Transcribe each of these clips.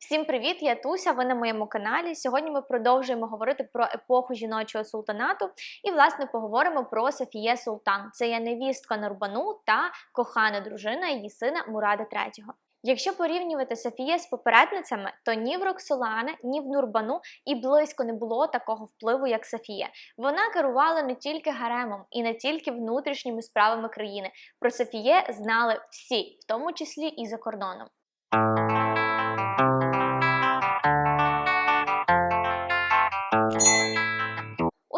Всім привіт! Я Туся. Ви на моєму каналі. Сьогодні ми продовжуємо говорити про епоху жіночого султанату і, власне, поговоримо про Софіє Султан. Це є невістка Нурбану та кохана дружина її сина Мурада III. Якщо порівнювати Софіє з попередницями, то ні в Роксолана, ні в Нурбану і близько не було такого впливу, як Софія. Вона керувала не тільки гаремом і не тільки внутрішніми справами країни. Про Софіє знали всі, в тому числі і за кордоном.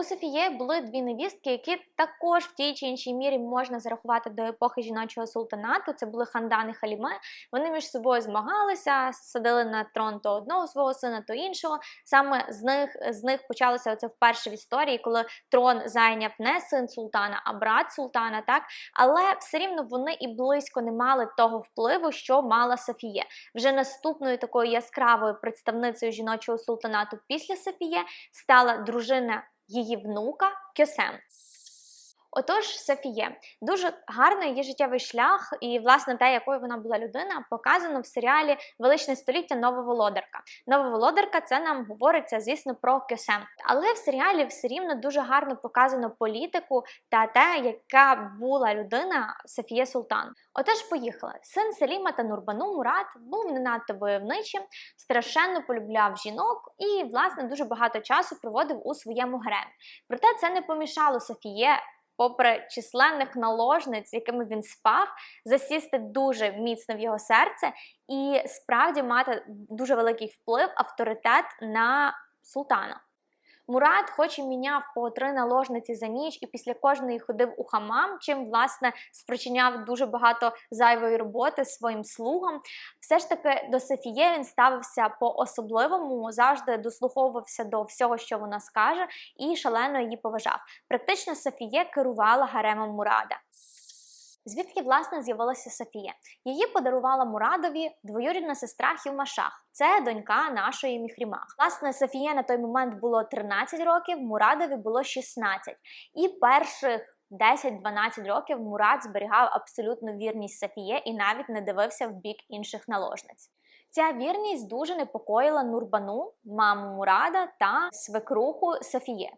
У Софіє були дві невістки, які також в тій чи іншій мірі можна зарахувати до епохи жіночого султанату. Це були Хандан і Халіме. Вони між собою змагалися, садили на трон то одного свого сина, то іншого. Саме з них з них почалося це вперше в історії, коли трон зайняв не син султана, а брат султана. Так, але все рівно вони і близько не мали того впливу, що мала Софіє. Вже наступною такою яскравою представницею жіночого султанату після Софіє стала дружина її внука Кьосем. Отож, Софіє дуже гарний її життєвий шлях, і власне те, якою вона була людина, показано в серіалі Величне століття Нова володарка. Нова володарка це нам говориться, звісно, про Кесем. Але в серіалі все рівно дуже гарно показано політику та те, яка була людина Софія Султан. Отож, поїхала. Син Селіма та Нурбану Мурат був не надто войовничим, страшенно полюбляв жінок і, власне, дуже багато часу проводив у своєму гаремі. Проте це не помішало Софіє попри численних наложниць, якими він спав, засісти дуже міцно в його серце і справді мати дуже великий вплив, авторитет на султана. Мурат, хоч і міняв по три наложниці за ніч, і після кожної ходив у хамам, чим власне спричиняв дуже багато зайвої роботи своїм слугам. Все ж таки до Софіє він ставився по-особливому, завжди дослуховувався до всього, що вона скаже, і шалено її поважав. Практично Софіє керувала гаремом Мурада. Звідки власне з'явилася Софія? Її подарувала Мурадові двоюрідна сестра Хілмашах. Це донька нашої Міхрімах. Власне, Софія на той момент було 13 років, Мурадові було 16. І перших 10-12 років Мурад зберігав абсолютну вірність Софіє і навіть не дивився в бік інших наложниць. Ця вірність дуже непокоїла Нурбану, маму Мурада та свекруху Софіє.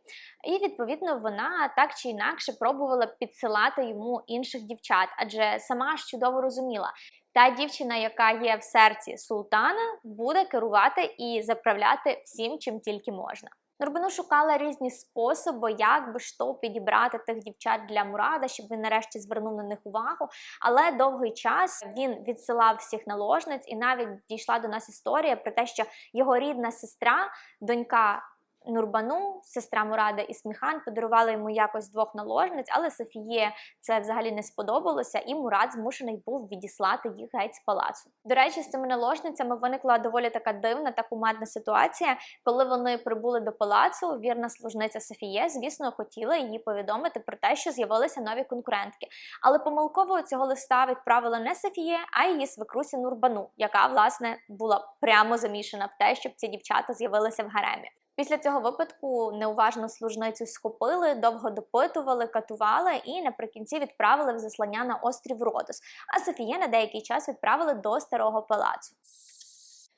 І відповідно вона так чи інакше пробувала підсилати йому інших дівчат, адже сама ж чудово розуміла. Та дівчина, яка є в серці султана, буде керувати і заправляти всім, чим тільки можна. Нурбану шукала різні способи, як би що підібрати тих дівчат для Мурада, щоб він нарешті звернув на них увагу. Але довгий час він відсилав всіх наложниць, і навіть дійшла до нас історія про те, що його рідна сестра, донька Нурбану, сестра Мурада і Сміхан, подарували йому якось двох наложниць, але Софіє це взагалі не сподобалося, і Мурад змушений був відіслати їх геть з палацу. До речі, з цими наложницями виникла доволі така дивна та кумедна ситуація. Коли вони прибули до палацу, вірна служниця Софіє, звісно, хотіла її повідомити про те, що з'явилися нові конкурентки. Але помилково цього листа відправила не Софіє, а її свекрусі Нурбану, яка власне була прямо замішана в те, щоб ці дівчата з'явилися в гаремі. Після цього випадку неуважно служницю схопили, довго допитували, катували і наприкінці відправили в заслання на острів Родос. А Софія на деякий час відправили до старого палацу.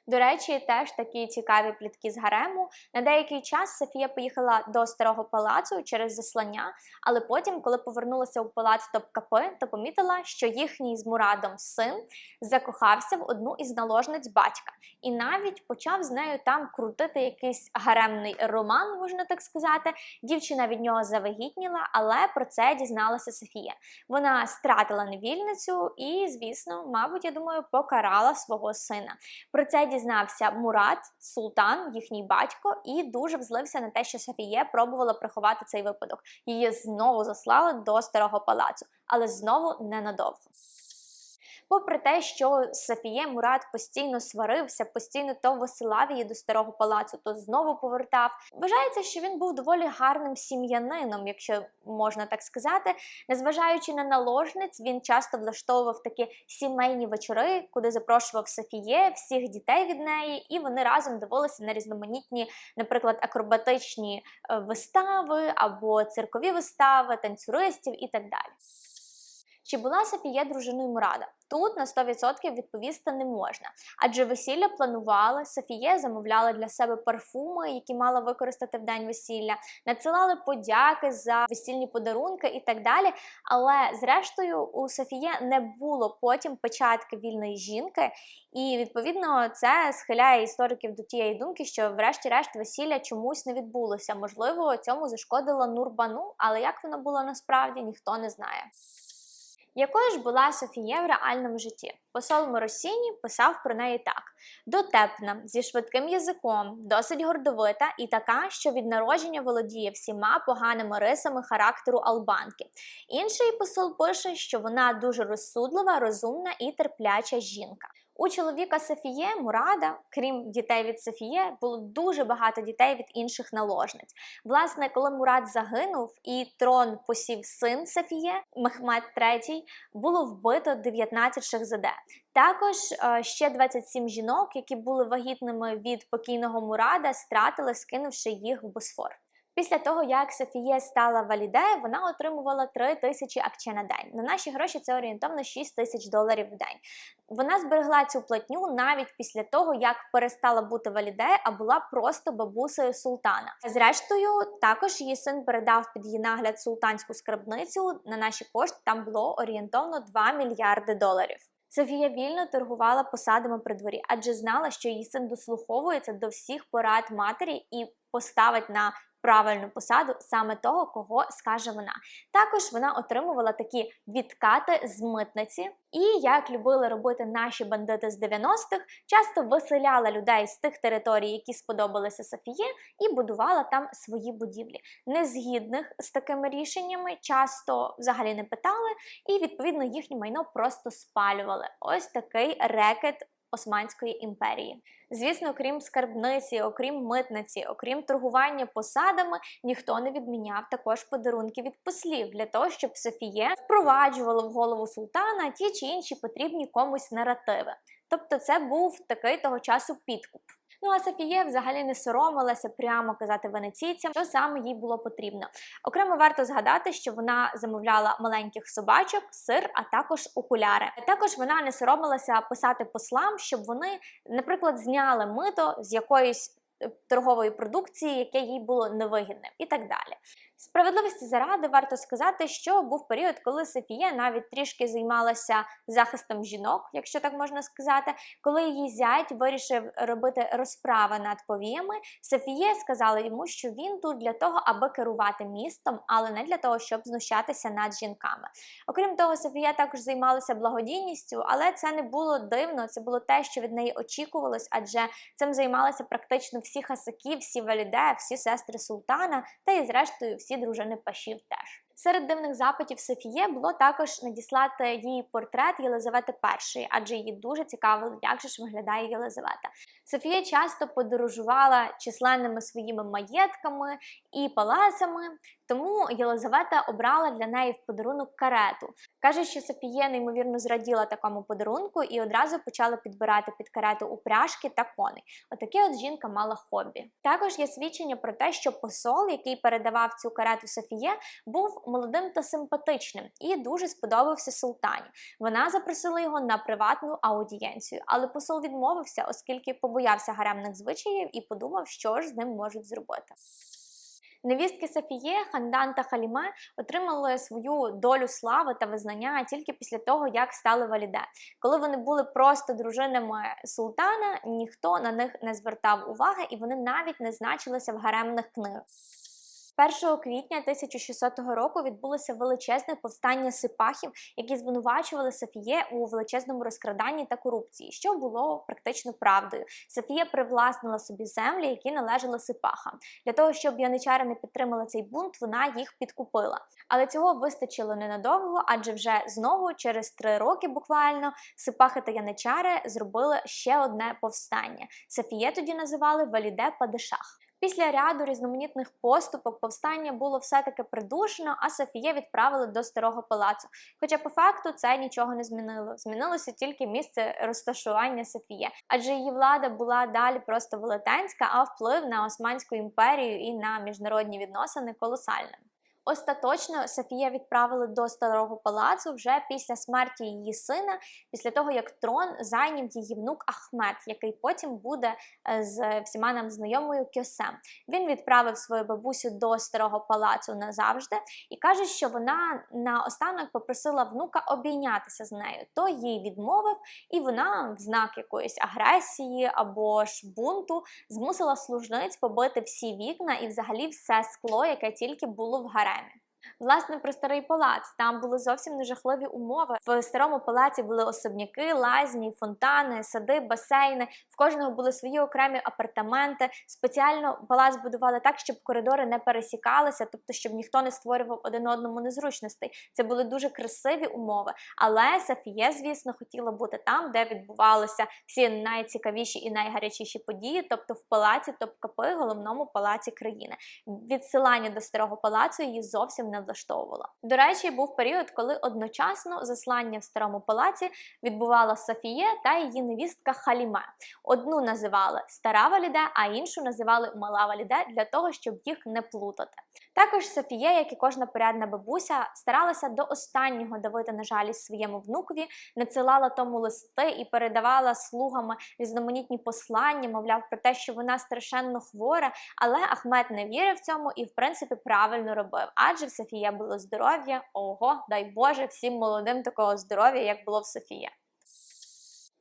До речі, теж такі цікаві плітки з гарему. На деякий час Софія поїхала до старого палацу через заслання, але потім, коли повернулася у палац Топкапи, то помітила, що їхній з Мурадом син закохався в одну із наложниць батька, і навіть почав з нею там крутити якийсь гаремний роман, можна так сказати. Дівчина від нього завагітніла, але про це дізналася Софія. Вона стратила невільницю і, звісно, мабуть, я думаю, покарала свого сина. Про це дізнався Мурат, султан, їхній батько, і дуже взлився на те, що Софіє пробувала приховати цей випадок. Її знову заслали до старого палацу, але знову ненадовго. Попри те, що Софіє Мурат постійно сварився, постійно то висилав її до старого палацу, то знову повертав. Вважається, що він був доволі гарним сім'янином, якщо можна так сказати. Незважаючи на наложниць, він часто влаштовував такі сімейні вечори, куди запрошував Софіє, всіх дітей від неї, і вони разом дивилися на різноманітні, наприклад, акробатичні е, вистави або циркові вистави, танцюристів і так далі. Чи була Софія дружиною Мурада? Тут на 100% відповісти не можна, адже весілля планували, Софіє замовляла для себе парфуми, які мала використати в день весілля, надсилали подяки за весільні подарунки і так далі. Але зрештою у Софіє не було потім печатки вільної жінки, і відповідно це схиляє істориків до тієї думки, що, врешті-решт, весілля чомусь не відбулося. Можливо, цьому зашкодила Нурбану, але як воно було насправді, ніхто не знає. Якою ж була Софія в реальному житті? Посол Моросіні писав про неї так: дотепна, зі швидким язиком, досить гордовита і така, що від народження володіє всіма поганими рисами характеру албанки. Інший посол пише, що вона дуже розсудлива, розумна і терпляча жінка. У чоловіка Софіє Мурада, крім дітей від Софіє, було дуже багато дітей від інших наложниць. Власне, коли Мурад загинув і трон посів син Софіє, Мехмед III, було вбито 19 шахзаде. Також е, ще 27 жінок, які були вагітними від покійного Мурада, стратили, скинувши їх в Босфор. Після того, як Софіє стала валіде, вона отримувала 3 тисячі акче на день. На наші гроші це орієнтовно 6 тисяч доларів в день. Вона зберегла цю платню навіть після того, як перестала бути валіде, а була просто бабусею султана. Зрештою, також її син передав під її нагляд султанську скарбницю. На наші кошти там було орієнтовно 2 мільярди доларів. Софія вільно торгувала посадами при дворі, адже знала, що її син дослуховується до всіх порад матері і поставить на правильну посаду саме того, кого скаже вона. Також вона отримувала такі відкати з митниці, і як любили робити наші бандити з 90-х, часто виселяла людей з тих територій, які сподобалися Софіє, і будувала там свої будівлі. Незгідних з такими рішеннями часто взагалі не питали, і відповідно їхнє майно просто спалювали. Ось такий рекет Османської імперії. Звісно, окрім скарбниці, окрім митниці, окрім торгування посадами, ніхто не відміняв також подарунки від послів для того, щоб Софіє впроваджувала в голову султана ті чи інші потрібні комусь наративи. Тобто, це був такий того часу підкуп. Ну а Софія взагалі не соромилася прямо казати венеційцям, що саме їй було потрібно. Окремо варто згадати, що вона замовляла маленьких собачок, сир, а також окуляри. Також вона не соромилася писати послам, щоб вони, наприклад, зняли мито з якоїсь е, торгової продукції, яке їй було невигідним, і так далі. Справедливості заради варто сказати, що був період, коли Софія навіть трішки займалася захистом жінок, якщо так можна сказати. Коли її зять вирішив робити розправи над повіями, Софія сказала йому, що він тут для того, аби керувати містом, але не для того, щоб знущатися над жінками. Окрім того, Софія також займалася благодійністю, але це не було дивно, це було те, що від неї очікувалось, адже цим займалися практично всі хасаки, всі валіде, всі сестри султана та і зрештою всі дружини пашів теж. Серед дивних запитів Софіє було також надіслати її портрет Єлизавети І, адже її дуже цікавило, як же ж виглядає Єлизавета. Софія часто подорожувала численними своїми маєтками і палацами, тому Єлизавета обрала для неї в подарунок карету. Каже, що Софія неймовірно зраділа такому подарунку і одразу почала підбирати під карету упряжки та коней. Отаке от жінка мала хобі. Також є свідчення про те, що посол, який передавав цю карету Софіє, був молодим та симпатичним і дуже сподобався султані. Вона запросила його на приватну аудієнцію, але посол відмовився, оскільки побоявся гаремних звичаїв і подумав, що ж з ним можуть зробити. Невістки Софіє, Хандан та Халіме отримали свою долю слави та визнання тільки після того, як стали валіде. Коли вони були просто дружинами султана, ніхто на них не звертав уваги, і вони навіть не значилися в гаремних книгах. 1 квітня 1600 року відбулося величезне повстання сипахів, які звинувачували Софіє у величезному розкраданні та корупції, що було практично правдою. Софія привласнила собі землі, які належали сипахам. Для того щоб яничари не підтримали цей бунт, вона їх підкупила. Але цього вистачило ненадовго, адже вже знову, через три роки, буквально, сипахи та яничари зробили ще одне повстання. Софіє тоді називали Валіде Падишах. Після ряду різноманітних поступок повстання було все-таки придушено, а Софія відправили до старого палацу. Хоча по факту це нічого не змінило. Змінилося тільки місце розташування Софії, адже її влада була далі просто велетенська, а вплив на Османську імперію і на міжнародні відносини колосальним. Остаточно Софія відправили до старого палацу вже після смерті її сина, після того як трон зайняв її внук Ахмед, який потім буде е, з всіма нам знайомою Кьосем. Він відправив свою бабусю до старого палацу назавжди і каже, що вона наостанок попросила внука обійнятися з нею. То їй відмовив, і вона в знак якоїсь агресії або ж бунту змусила служниць побити всі вікна і взагалі все скло, яке тільки було в гаремі. Власне, про старий палац там були зовсім нежахливі умови. В старому палаці були особняки, лазні, фонтани, сади, басейни. В кожного були свої окремі апартаменти. Спеціально палац будували так, щоб коридори не пересікалися, тобто щоб ніхто не створював один одному незручностей. Це були дуже красиві умови. Але Софія, звісно, хотіла бути там, де відбувалися всі найцікавіші і найгарячіші події, тобто в палаці Топкапи, головному палаці країни. Відсилання до старого палацу її зовсім не влаштовувало. До речі, був період, коли одночасно заслання в старому палаці відбувала Софія та її невістка Халіме. Одну називали стара Валіде, а іншу називали мала Валіде для того, щоб їх не плутати. Також Софія, як і кожна порядна бабуся, старалася до останнього давити на жалість своєму внукові, надсилала тому листи і передавала слугами різноманітні послання, мовляв, про те, що вона страшенно хвора, але Ахмед не вірив цьому і, в принципі, правильно робив. Адже в Софія було здоров'я, ого, дай Боже, всім молодим такого здоров'я, як було в Софія.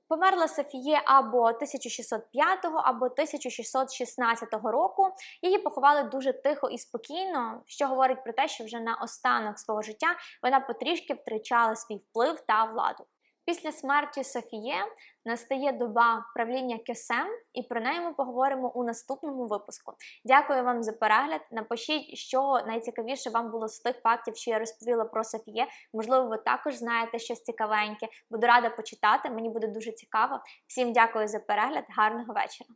Померла Софіє або 1605, або 1616 року. Її поховали дуже тихо і спокійно, що говорить про те, що вже на останок свого життя вона потрішки втрачала свій вплив та владу. Після смерті Софіє настає доба правління Кесем, і про неї ми поговоримо у наступному випуску. Дякую вам за перегляд. Напишіть, що найцікавіше вам було з тих фактів, що я розповіла про Софіє. Можливо, ви також знаєте щось цікавеньке. Буду рада почитати. Мені буде дуже цікаво. Всім дякую за перегляд. Гарного вечора.